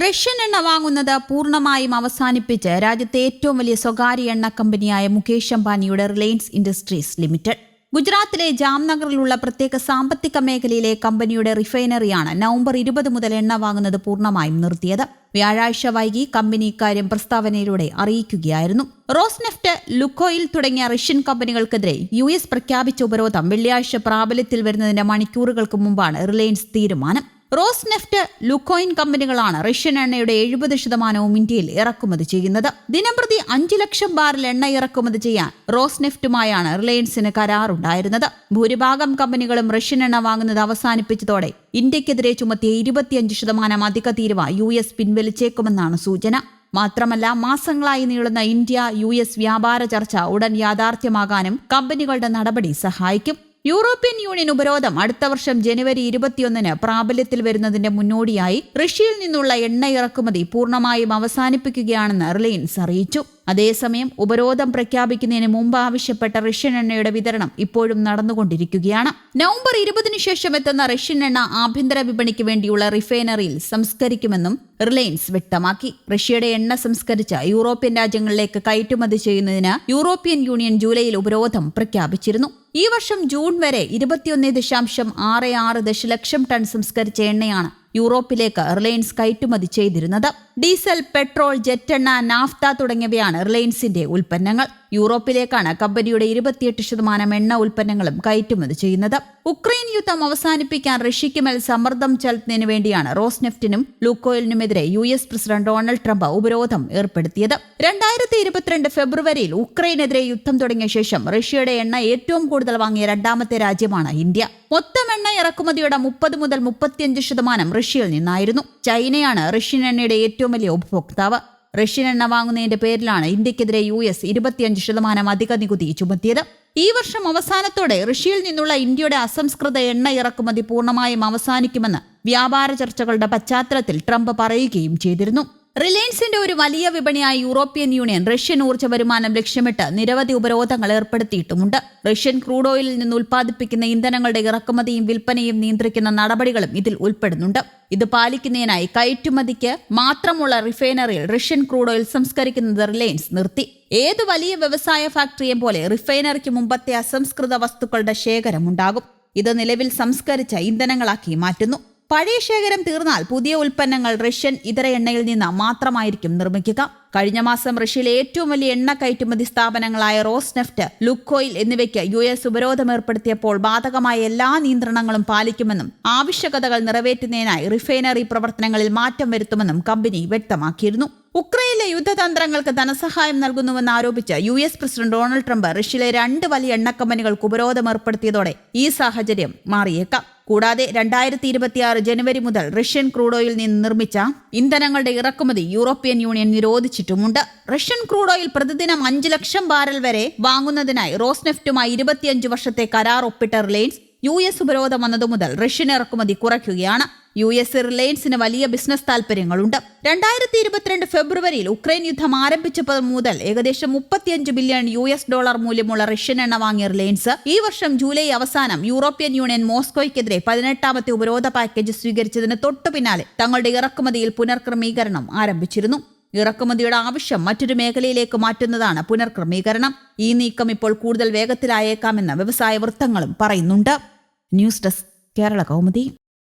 Russian എണ്ണ വാങ്ങുന്നത് പൂർണമായും അവസാനിപ്പിച്ച് രാജ്യത്തെ ഏറ്റവും വലിയ സ്വകാര്യ എണ്ണ കമ്പനിയായ മുകേഷ് അംബാനിയുടെ റിലയൻസ് ഇൻഡസ്ട്രീസ് ലിമിറ്റഡ്. ഗുജറാത്തിലെ ജാംനഗറിലുള്ള പ്രത്യേക സാമ്പത്തിക മേഖലയിലെ കമ്പനിയുടെ റിഫൈനറിയാണ് നവംബർ ഇരുപത് മുതൽ എണ്ണ വാങ്ങുന്നത് പൂർണമായും നിർത്തിയത്. വ്യാഴാഴ്ച വൈകി കമ്പനി ഇക്കാര്യം പ്രസ്താവനയിലൂടെ അറിയിക്കുകയായിരുന്നു. റോസ്നെഫ്റ്റ് ലുക്കോയിൽ തുടങ്ങിയ റഷ്യൻ കമ്പനികൾക്കെതിരെ യു എസ് പ്രഖ്യാപിച്ച ഉപരോധം വെള്ളിയാഴ്ച പ്രാബല്യത്തിൽ വരുന്നതിന്റെ മണിക്കൂറുകൾക്ക് മുമ്പാണ് റിലയൻസ് തീരുമാനം. റോസ് നെഫ്റ്റ് ലുക്കോയിൻ കമ്പനികളാണ് റഷ്യൻ എണ്ണയുടെ എഴുപത് ശതമാനവും ഇന്ത്യയിൽ ഇറക്കുമതി ചെയ്യുന്നത്. ദിനംപ്രതി അഞ്ചു ലക്ഷം ബാരൽ എണ്ണ ഇറക്കുമതി ചെയ്യാൻ റോസ് നെഫ്റ്റുമായാണ് റിലയൻസിന് കരാറുണ്ടായിരുന്നത്. ഭൂരിഭാഗം കമ്പനികളും റഷ്യൻ എണ്ണ വാങ്ങുന്നത് അവസാനിപ്പിച്ചതോടെ ഇന്ത്യക്കെതിരെ ചുമത്തിയ ഇരുപത്തിയഞ്ച് ശതമാനം അധിക തീരുവ യു എസ് പിൻവലിച്ചേക്കുമെന്നാണ് സൂചന. മാത്രമല്ല മാസങ്ങളായി നീളുന്ന ഇന്ത്യ യു എസ് വ്യാപാര ചർച്ച ഉടൻ യാഥാർത്ഥ്യമാകാനും കമ്പനികളുടെ നടപടി സഹായിക്കും. യൂറോപ്യൻ യൂണിയൻ ഉപരോധം അടുത്ത വർഷം ജനുവരി ഇരുപത്തിയൊന്നിന് പ്രാബല്യത്തിൽ വരുന്നതിന്റെ മുന്നോടിയായി റഷ്യയിൽ നിന്നുള്ള എണ്ണ ഇറക്കുമതി പൂർണമായും അവസാനിപ്പിക്കുകയാണെന്ന് റിലയൻസ് അറിയിച്ചു. അതേസമയം ഉപരോധം പ്രഖ്യാപിക്കുന്നതിന് മുമ്പ് ആവശ്യപ്പെട്ട റഷ്യൻ എണ്ണയുടെ വിതരണം ഇപ്പോഴും നടന്നുകൊണ്ടിരിക്കുകയാണ്. നവംബർ ഇരുപതിനു ശേഷം എത്തുന്ന റഷ്യൻ എണ്ണ ആഭ്യന്തര വിപണിക്ക് വേണ്ടിയുള്ള റിഫൈനറിയിൽ സംസ്കരിക്കുമെന്നും റിലയൻസ് വ്യക്തമാക്കി. റഷ്യയുടെ എണ്ണ സംസ്കരിച്ച യൂറോപ്യൻ രാജ്യങ്ങളിലേക്ക് കയറ്റുമതി ചെയ്യുന്നതിന് യൂറോപ്യൻ യൂണിയൻ ജൂലൈയിൽ ഉപരോധം പ്രഖ്യാപിച്ചിരുന്നു. ഈ വർഷം ജൂൺ വരെ ഇരുപത്തിയൊന്ന് ദശാംശം ആറ് ആറ് ദശലക്ഷം ടൺ സംസ്കരിച്ച എണ്ണയാണ് യൂറോപ്പിലേക്ക് റിലയൻസ് കയറ്റുമതി ചെയ്തിരുന്നത്. ഡീസൽ പെട്രോൾ ജെറ്റെണ്ണ നാഫ്ത തുടങ്ങിയവയാണ് റിലയൻസിന്റെ ഉൽപ്പന്നങ്ങൾ. യൂറോപ്പിലേക്കാണ് കമ്പനിയുടെ ഇരുപത്തിയെട്ട് ശതമാനം എണ്ണ ഉൽപ്പന്നങ്ങളും കയറ്റുമതി ചെയ്യുന്നത്. ഉക്രൈൻ യുദ്ധം അവസാനിപ്പിക്കാൻ റഷ്യയ്ക്ക് മേൽ സമ്മർദ്ദം ചെലുത്തുന്നതിന് വേണ്ടിയാണ് റോസ്നെഫ്റ്റിനും ലൂക്കോയിലിനുമെതിരെ U S president Donald Trump ഉപരോധം ഏർപ്പെടുത്തിയത്. രണ്ടായിരത്തി ഇരുപത്തിരണ്ട് ഫെബ്രുവരിയിൽ ഉക്രൈനെതിരെ യുദ്ധം തുടങ്ങിയ ശേഷം റഷ്യയുടെ എണ്ണ ഏറ്റവും കൂടുതൽ വാങ്ങിയ രണ്ടാമത്തെ രാജ്യമാണ് ഇന്ത്യ. മൊത്തം എണ്ണ ഇറക്കുമതിയുടെ മുപ്പത് മുതൽ മുപ്പത്തിയഞ്ച് ശതമാനം റഷ്യയിൽ നിന്നായിരുന്നു. ചൈനയാണ് റഷ്യൻ എണ്ണയുടെ ഏറ്റവും വലിയ ഉപഭോക്താവ്. റഷ്യൻ എണ്ണ വാങ്ങുന്നതിന്റെ പേരിലാണ് ഇന്ത്യക്കെതിരെ യു എസ് ഇരുപത്തിയഞ്ച് ശതമാനം അധിക നികുതി ചുമത്തിയത്. ഈ വർഷം അവസാനത്തോടെ റഷ്യയിൽ നിന്നുള്ള ഇന്ത്യയുടെ അസംസ്കൃത എണ്ണ ഇറക്കുമതി പൂർണമായും അവസാനിക്കുമെന്ന് വ്യാപാര ചർച്ചകളുടെ പശ്ചാത്തലത്തിൽ ട്രംപ് പറയുകയും ചെയ്തിരുന്നു. റിലയൻസിന്റെ ഒരു വലിയ വിപണിയായ യൂറോപ്യൻ യൂണിയൻ റഷ്യൻ ഊർജ വരുമാനം ലക്ഷ്യമിട്ട് നിരവധി ഉപരോധങ്ങൾ ഏർപ്പെടുത്തിയിട്ടുമുണ്ട്. റഷ്യൻ ക്രൂഡ് ഓയിലിൽ നിന്ന് ഉൽപ്പാദിപ്പിക്കുന്ന ഇന്ധനങ്ങളുടെ ഇറക്കുമതിയും വിൽപ്പനയും നിയന്ത്രിക്കുന്ന നടപടികളും ഇതിൽ ഉൾപ്പെടുന്നുണ്ട്. ഇത് പാലിക്കുന്നതിനായി കയറ്റുമതിക്ക് മാത്രമുള്ള റിഫൈനറിയിൽ റഷ്യൻ ക്രൂഡ് ഓയിൽ സംസ്കരിക്കുന്നത് റിലയൻസ് നിർത്തി. ഏത് വലിയ വ്യവസായ ഫാക്ടറിയെ പോലെ റിഫൈനറിക്ക് മുമ്പത്തെ അസംസ്കൃത വസ്തുക്കളുടെ ശേഖരമുണ്ടാകും. ഇത് നിലവിൽ സംസ്കരിച്ച ഇന്ധനങ്ങളാക്കി മാറ്റുന്നു. പഴയ ശേഖരം തീർന്നാൽ പുതിയ ഉൽപ്പന്നങ്ങൾ റഷ്യൻ ഇതര എണ്ണയിൽ നിന്ന് മാത്രമായിരിക്കും നിർമ്മിക്കുക. കഴിഞ്ഞ മാസം റഷ്യയിലെ ഏറ്റവും വലിയ എണ്ണ കയറ്റുമതി സ്ഥാപനങ്ങളായ റോസ്നെഫ്റ്റ് ലുക്കോയിൽ എന്നിവയ്ക്ക് യു എസ് ഉപരോധം ഏർപ്പെടുത്തിയപ്പോൾ ബാധകമായ എല്ലാ നിയന്ത്രണങ്ങളും പാലിക്കുമെന്നും ആവശ്യകതകൾ നിറവേറ്റുന്നതിനായി റിഫൈനറി പ്രവർത്തനങ്ങളിൽ മാറ്റം വരുത്തുമെന്നും കമ്പനി വ്യക്തമാക്കിയിരുന്നു. ഉക്രൈനിലെ യുദ്ധതന്ത്രങ്ങൾക്ക് ധനസഹായം നൽകുന്നുവെന്ന് ആരോപിച്ച് U S president Donald Trump റഷ്യയിലെ രണ്ട് വലിയ എണ്ണക്കമ്പനികൾക്ക് ഉപരോധം ഏർപ്പെടുത്തിയതോടെ ഈ സാഹചര്യം മാറിയേക്കാം. കൂടാതെ രണ്ടായിരത്തി ഇരുപത്തിയാറ് ജനുവരി മുതൽ റഷ്യൻ ക്രൂഡ് ഓയിൽ നിന്ന് നിർമ്മിച്ച ഇന്ധനങ്ങളുടെ ഇറക്കുമതി യൂറോപ്യൻ യൂണിയൻ നിരോധിച്ചിട്ടുമുണ്ട്. റഷ്യൻ ക്രൂഡ് ഓയിൽ പ്രതിദിനം അഞ്ച് ലക്ഷം ബാരൽ വരെ വാങ്ങുന്നതിനായി റോസ്നെഫ്റ്റുമായി ഇരുപത്തിയഞ്ച് വർഷത്തെ കരാർ ഒപ്പിട്ട റിലയൻസ് യു എസ് ഉപരോധം വന്നതു മുതൽ റഷ്യൻ ഇറക്കുമതി കുറയ്ക്കുകയാണ്. യു എസ് റിലയൻസിന് വലിയ ബിസിനസ് താൽപര്യങ്ങളുണ്ട് രണ്ടായിരത്തി ഇരുപത്തിരണ്ട് ഫെബ്രുവരിയിൽ ഉക്രൈൻ യുദ്ധം ആരംഭിച്ചപ്പോൾ മുതൽ ഏകദേശം മുപ്പത്തിയഞ്ച് ബില്യൺ യു എസ് ഡോളർ മൂല്യമുള്ള റഷ്യൻ എണ്ണ വാങ്ങിയ റിലയൻസ്. ഈ വർഷം ജൂലൈ അവസാനം യൂറോപ്യൻ യൂണിയൻ മോസ്കോയ്ക്കെതിരെ പതിനെട്ടാമത്തെ ഉപരോധ പാക്കേജ് സ്വീകരിച്ചതിന് തൊട്ടു പിന്നാലെ തങ്ങളുടെ ഇറക്കുമതിയിൽ പുനർക്രമീകരണം ആരംഭിച്ചിരുന്നു. ഇറക്കുമതിയുടെ ആവശ്യം മറ്റൊരു മേഖലയിലേക്ക് മാറ്റുന്നതാണ് പുനർക്രമീകരണം. ഈ നീക്കം ഇപ്പോൾ കൂടുതൽ വേഗത്തിലായേക്കാമെന്ന് വ്യവസായ വൃത്തങ്ങളും പറയുന്നുണ്ട്. News desk Kerala Kaumudi.